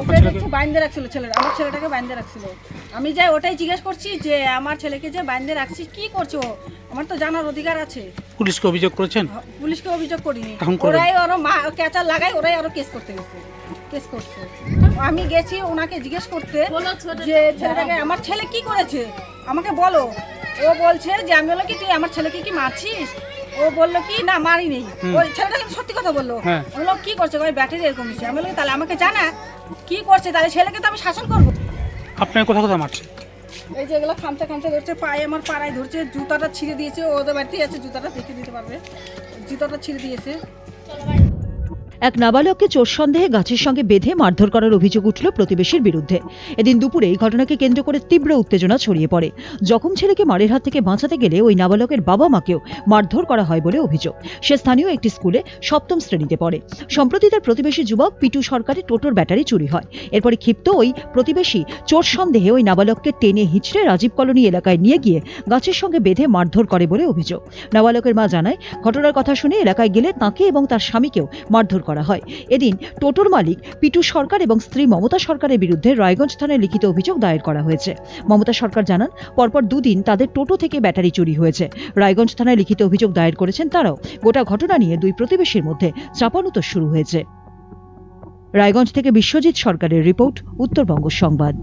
ওকে দেখছি বাইন্দে রাখছিল ছেলেটা আমার ছেলেটাকে বাইন্দে রাখছিল। আমি যাই ওটাই জিজ্ঞেস করছি যে আমার ছেলেকে যে বাইন্দে রাখছিস কি করছ? আমার তো জানার অধিকার আছে। পুলিশকে অভিযোগ করেছেন? পুলিশকে অভিযোগ করিনি। এখন করবেন? ওরাই আরও মা ক্যাচার লাগাই ওরাই আরও কেস করতে গেছে। কেস করছে। আমি গেছি ওনাকে জিজ্ঞেস করতে যে ছেলেটাকে আমার ছেলে কি করেছে? আমাকে বলো। ও বলছে যে আমি বললাম কি তুই আমার ছেলেকে কি মারছিস? ও বলল কি? না মারি নেই ওই ছেলেটা কিন্তু সত্যি কথা বলল। বলল আমি বললাম কি করছে? ওই ব্যাটারি এরকম হচ্ছে আমি বললাম তাহলে আমাকে জানা কি করছে? তাহলে ছেলেকে তো আমি শাসন করব। আপনার কথা কথা মারছে? এই যে এগুলো খামতে খামতে ধরছে পায়ে আমার পাড়ায় ধরছে জুতাটা ছিঁড়ে দিয়েছে ওদের বাড়িতেই আছে জুতাটা দেখে দিতে পারবে। জুতাটা ছিঁড়ে দিয়েছে। এক নাবালককে চোর সন্দেহে গাছের সঙ্গে বেঁধে মারধর করার অভিযোগ উঠল প্রতিবেশীর বিরুদ্ধে। এদিন দুপুরে এই ঘটনাকে কেন্দ্র করে তীব্র উত্তেজনা ছড়িয়ে পড়ে। জখম ছেলেকে মারের হাত থেকে বাঁচাতে গেলে ওই নাবালকের বাবা মাকেও মারধর করা হয় বলে অভিযোগ। সে স্থানীয় একটি স্কুলে সপ্তম শ্রেণীতে পড়ে। সম্প্রতি তার প্রতিবেশী যুবক পিটু সরকারের টোটোর ব্যাটারি চুরি হয়। এরপরে ক্ষিপ্ত ওই প্রতিবেশী চোর সন্দেহে ওই নাবালককে টেনে হিঁচড়ে রাজীব কলোনি এলাকায় নিয়ে গিয়ে গাছের সঙ্গে বেঁধে মারধর করে বলে অভিযোগ। নাবালকের মা জানায়, ঘটনার কথা শুনে এলাকায় গেলে তাকে এবং তার স্বামীকেও মারধর করা হয়। এদিন টোটোর মালিক পিটু সরকার এবং স্ত্রী মমতা সরকারের বিরুদ্ধে রায়গঞ্জ থানায় লিখিত অভিযোগ দায়ের করা হয়েছে। মমতা সরকার জানান, পরপর দুদিন তাদের টোটো থেকে ব্যাটারি চুরি হয়েছে। রায়গঞ্জ থানায় লিখিত অভিযোগ দায়ের করেছেন তারাও। গোটা ঘটনা নিয়ে দুই প্রতিবেশীর মধ্যে চাপানুতর শুরু হয়েছে। রায়গঞ্জ থেকে বিশ্বজিৎ সরকারের রিপোর্ট, উত্তরবঙ্গ সংবাদ।